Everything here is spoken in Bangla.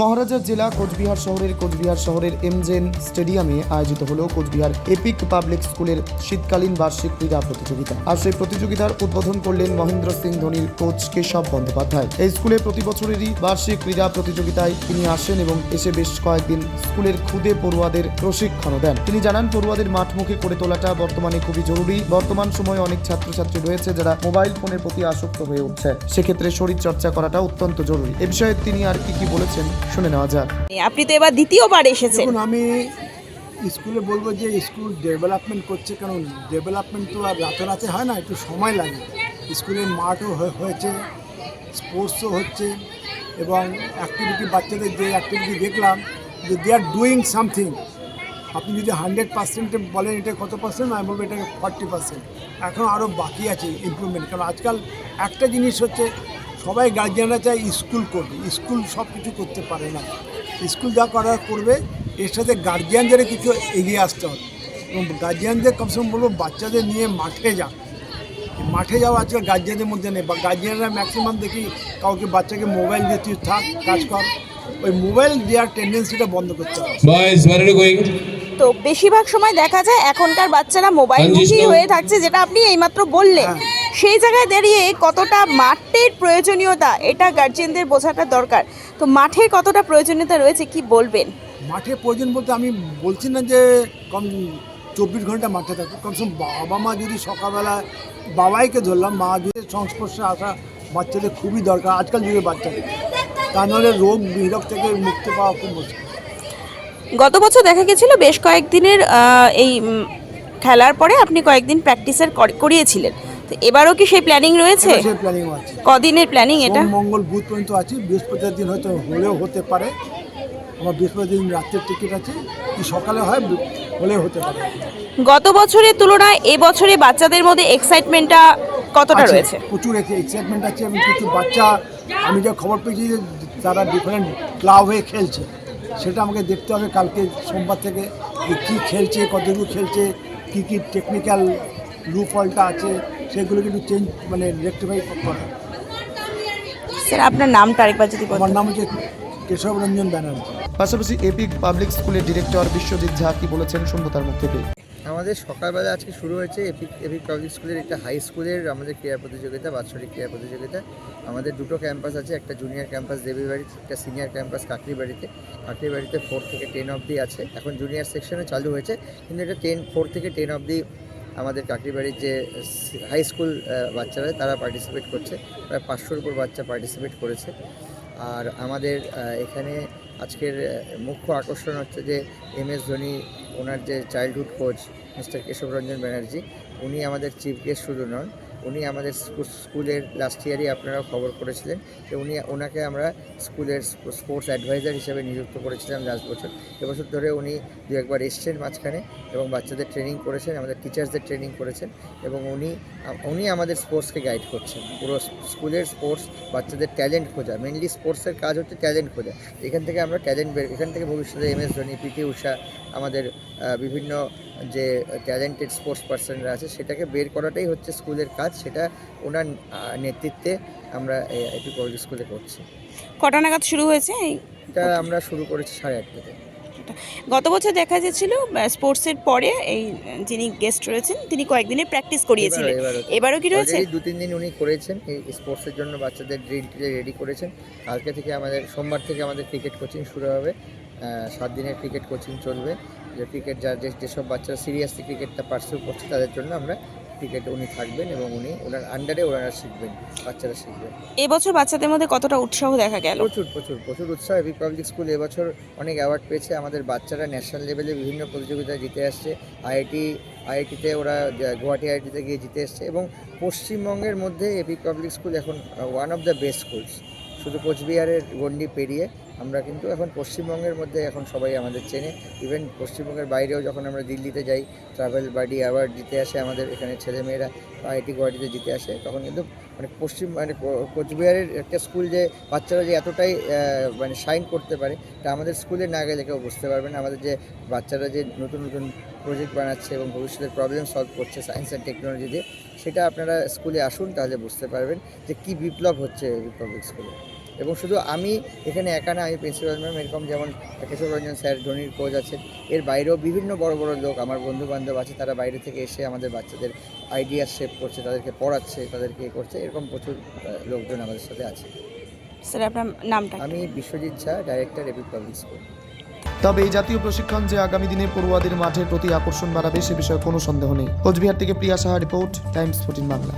মহারাজার জেলা কোচবিহার শহরের কোচবিহার শহরের এমজেন স্টেডিয়ামে আয়োজিত হলো কোচবিহার এপিক পাবলিক স্কুলের শীতকালীন বার্ষিক ক্রীড়া প্রতিযোগিতা। আর সেই প্রতিযোগিতার উদ্বোধন করলেন মহেন্দ্র সিং ধোনির কোচ কেশব বন্দ্যোপাধ্যায়। এই স্কুলে প্রতি বছরেরই বার্ষিক ক্রীড়া প্রতিযোগিতায় তিনি আসেন এবং এসে বেশ কয়েকদিন স্কুলের খুদে পড়ুয়াদের প্রশিক্ষণ দেন। তিনি জানান, পড়ুয়াদের মাঠমুখী করে তোলাটা বর্তমানে খুবই জরুরি। বর্তমান সময়ে অনেক ছাত্রছাত্রী রয়েছে যারা মোবাইল ফোনের প্রতি আসক্ত হয়ে উঠছে। সেক্ষেত্রে শরীর চর্চা করাটা অত্যন্ত জরুরি। এ বিষয়ে তিনি আর কি কি বলেছেন শুনে নেওয়া যাক। আপনি তো এবার দ্বিতীয়বার এসেছেন। দেখুন আমি স্কুলে বলব যে স্কুল ডেভেলপমেন্ট করছে কারণ ডেভেলপমেন্ট তো আর রাতারাতি হয় না একটু সময় লাগে। স্কুলের মাঠও হয়ে- হয়েছে স্পোর্টসও হচ্ছে এবং অ্যাক্টিভিটি বাচ্চাদের যে অ্যাক্টিভিটি দেখলাম যে দে আর ডুইং সামথিং আপনি যদি হান্ড্রেড পার্সেন্টে বলেন এটা কত পার্সেন্ট আমি বলব এটাকে ফর্টি পার্সেন্ট এখন আরও বাকি আছে ইমপ্রুভমেন্ট কারণ আজকাল একটা জিনিস হচ্ছে সবাই গার্জিয়ানরা চায় স্কুল করবে। স্কুল সব কিছু করতে পারে না। স্কুল যা করার করবে এর সাথে গার্জিয়ানদের কিছু এগিয়ে আসতে হবে। এবং গার্জিয়ানদের কমসে কম বলব বাচ্চাদের নিয়ে মাঠে যাক মাঠে যাওয়া আজকাল গার্জিয়ানদের মধ্যে নেই। বা গার্জিয়ানরা ম্যাক্সিমাম দেখি কাউকে বাচ্চাকে মোবাইল দিয়ে তুই থাক কাজ কর। ওই মোবাইল দেওয়ার টেন্ডেন্সিটা বন্ধ করতে হবে? তো বেশিরভাগ সময় দেখা যায় এখনকার বাচ্চারা মোবাইলমুখী সঞ্জিত। হয়ে থাকছে যেটা আপনি এইমাত্র বললেন। হ্যাঁ। সেই জায়গায় দাঁড়িয়ে কতটা মাঠের প্রয়োজনীয়তা এটা গার্জিয়ানদের বোঝাটা দরকার। তো মাঠের কতটা প্রয়োজনীয়তা রয়েছে কি বলবেন? মাঠে প্রয়োজন বলতে আমি বলছি না যে কম চব্বিশ ঘণ্টা মাঠে থাকবে কমসে কম বাবা মা যদি সকালবেলা বাবাইকে ধরলাম মা যদি সংস্পর্শে আসা বাচ্চাদের খুবই দরকার আজকাল যুগে বাচ্চাদের তা নাহলে রোগ বিরোগ থেকে মুক্তি পাওয়া খুব মুশকিল। গত বছর দেখা গেছিল বেশ কয়েকদিনের এই খেলার পরে আপনি কয়েকদিন প্র্যাকটিসের করিয়েছিলেন। এবারও কি সেই প্ল্যানিং রয়েছে? সেই প্ল্যানিং আছে। কদিনের প্ল্যানিং এটা? সোম মঙ্গল বুধ পর্যন্ত আছে। বৃহস্পতিবার দিন হয়তো হলেও হতে পারে। আমার বৃহস্পতিবার দিন রাত্রের টিকিট আছে। কি সকালে হয় হলেও হতে পারে। গত বছরের তুলনায় এবছরে বাচ্চাদের মধ্যে এক্সাইটমেন্টটা কতটা আছে, রয়েছে? প্রচুর এক্সাইটমেন্ট আছে এবং কিছু বাচ্চা আমি যা খবর পেয়েছি যে তারা ডিফারেন্ট ক্লাব হয়ে খেলছে সেটা আমাকে দেখতে হবে কালকে সোমবার থেকে যে কী খেলছে কতটুকু খেলছে কী কী টেকনিক্যাল ফলটা আছে সেগুলো কিন্তু চেঞ্জ মানে রেক্টিফাই করা স্যার আপনার নামটা আরেকবার যদি আমার নাম হচ্ছে কেশব রঞ্জন ব্যানার্জি। পাশাপাশি এপিক পাবলিক স্কুলের ডিরেক্টর বিশ্বজিৎ ঝা কি বলেছেন শুনব তার মুখ থেকে? আমাদের সকালবেলা আজকে শুরু হয়েছে এপিক এপিক পাবলিক স্কুলের একটা হাই স্কুলের আমাদের ক্রীড়া প্রতিযোগিতা বাৎসরিক ক্রীড়া প্রতিযোগিতা। আমাদের দুটো ক্যাম্পাস আছে একটা জুনিয়র ক্যাম্পাস দেবীবাড়ি একটা সিনিয়র ক্যাম্পাস কাকরিবাড়িতে কাকরিবাড়িতে ফোর থেকে টেন অবধি আছে। এখন জুনিয়র সেকশনে চালু হয়েছে কিন্তু এটা টেন ফোর থেকে টেন অবধি আমাদের কাকরিবাড়ির যে হাই স্কুল বাচ্চারা, তারা পার্টিসিপেট করছে। প্রায় পাঁচশোর উপর বাচ্চা পার্টিসিপেট করেছে। আর আমাদের এখানে আজকের মুখ্য আকর্ষণ হচ্ছে যে এম এস ধোনি, ওনার যে childhood coach mister Keshabranjan Banerjee, উনি আমাদের চিফ গেস্ট শুধু নন উনি আমাদের স্কু- স্কুলের লাস্ট ইয়ারই আপনারা খবর করেছিলেন যে উনি, ওনাকে আমরা স্কুলের স্পোর্টস অ্যাডভাইজার হিসেবে নিযুক্ত করেছিলাম লাস্ট বছর। এবছর ধরে উনি দু একবার এসছেন মাঝখানে এবং বাচ্চাদের ট্রেনিং করেছেন, আমাদের টিচার্সদের ট্রেনিং করেছেন এবং উনি উনি আমাদের স্পোর্টসকে গাইড করছেন। পুরো স্কুলের স্পোর্টস বাচ্চাদের ট্যালেন্ট খোঁজা মেনলি স্পোর্টসের কাজ হচ্ছে ট্যালেন্ট খোঁজা। এখান থেকে আমরা ট্যালেন্ট বের, এখান থেকে ভবিষ্যতে M S Dhoni PT Usha আমাদের বিভিন্ন যে ট্যালেন্টেড স্পোর্টস পার্সনরা আছে সেটাকে বের করাটাই হচ্ছে স্কুলের কাজ সেটা ওনার নেতৃত্বে আমরা এপি পাবলিক স্কুলে করছি। কটা নাগাদ শুরু হয়েছে এটা আমরা শুরু করেছি সাড়ে আটটা থেকে। গত বছর দেখা যাচ্ছিল স্পোর্টসের পরে এই যিনি গেস্ট রয়েছেন তিনি কয়েকদিনের প্র্যাকটিস করিয়েছিলেন। এবার- এবারও- কি রয়েছে? দু তিন দিন উনি করেছেন এই স্পোর্টসের জন্য বাচ্চাদের ড্রিল রেডি করেছেন। কালকে থেকে আমাদের সোমবার থেকে আমাদের ক্রিকেট কোচিং শুরু হবে সাত দিনের ক্রিকেট কোচিং চলবে। যে ক্রিকেট যার যে যেসব বাচ্চারা সিরিয়াসলি ক্রিকেটটা পার্সিউ করছে তাদের জন্য আমরা ক্রিকেট উনি থাকবেন এবং উনি ওনার আন্ডারে ওনারা শিখবেন বাচ্চারা শিখবেন এবছর বাচ্চাদের মধ্যে কতটা উৎসাহ দেখা গেল? প্রচুর প্রচুর প্রচুর উৎসাহ। এবি পাবলিক স্কুল এবছর অনেক অ্যাওয়ার্ড পেয়েছে। আমাদের বাচ্চারা ন্যাশনাল লেভেলে বিভিন্ন প্রতিযোগিতায় জিতে আসছে। আইআইটি আইআইটিতে ওরা গুয়াহাটি আইআইটিতে গিয়ে জিতে এসছে এবং পশ্চিমবঙ্গের মধ্যে এপি পাবলিক স্কুল এখন one of the best schools শুধু কোচবিহারের গন্ডি পেরিয়ে আমরা কিন্তু এখন পশ্চিমবঙ্গের মধ্যে এখন সবাই আমাদের চেনে। ইভেন পশ্চিমবঙ্গের বাইরেও যখন আমরা দিল্লিতে যাই ট্রাভেল বাডি অ্যাওয়ার্ড জিতে আসে আমাদের এখানে ছেলেমেয়েরা আইআইটি গুয়াহাটিতে জিতে আসে, তখন কিন্তু মানে পশ্চিম মানে কোচবিহারের একটা স্কুল যে বাচ্চারা যে এতটাই মানে সাইন করতে পারে, তা আমাদের স্কুলে না গেলে কেউ বুঝতে পারবে না। আমাদের যে বাচ্চারা যে নতুন নতুন প্রজেক্ট বানাচ্ছে এবং ভবিষ্যতের প্রবলেম সলভ করছে সায়েন্স অ্যান্ড টেকনোলজি দিয়ে, সেটা আপনারা স্কুলে আসুন, তাহলে বুঝতে পারবেন যে কী বিপ্লব হচ্ছে পাবলিক স্কুলে এবং শুধু আমি এখানে একা না আমি প্রিন্সিপাল ম্যাম এরকম যেমন কেশব রঞ্জন স্যার ধোনির কোচ আছে। এর বাইরেও বিভিন্ন বড় বড় লোক আমার বন্ধু বান্ধব আছে তারা বাইরে থেকে এসে আমাদের বাচ্চাদের আইডিয়া শেপ করছে তাদেরকে পড়াচ্ছে তাদেরকে এ করছে এরকম প্রচুর লোকজন আমাদের সাথে আছে। স্যার আপনার নামটা? আমি Biswajit Jha director Epic public school তবে এই জাতীয় প্রশিক্ষণ যে আগামী দিনে পড়ুয়াদের মাঠের প্রতি আকর্ষণ বাড়াবে সে বিষয়ে কোনো সন্দেহ নেই। কোচবিহার থেকে Priya Saha report Times fourteen Bangla.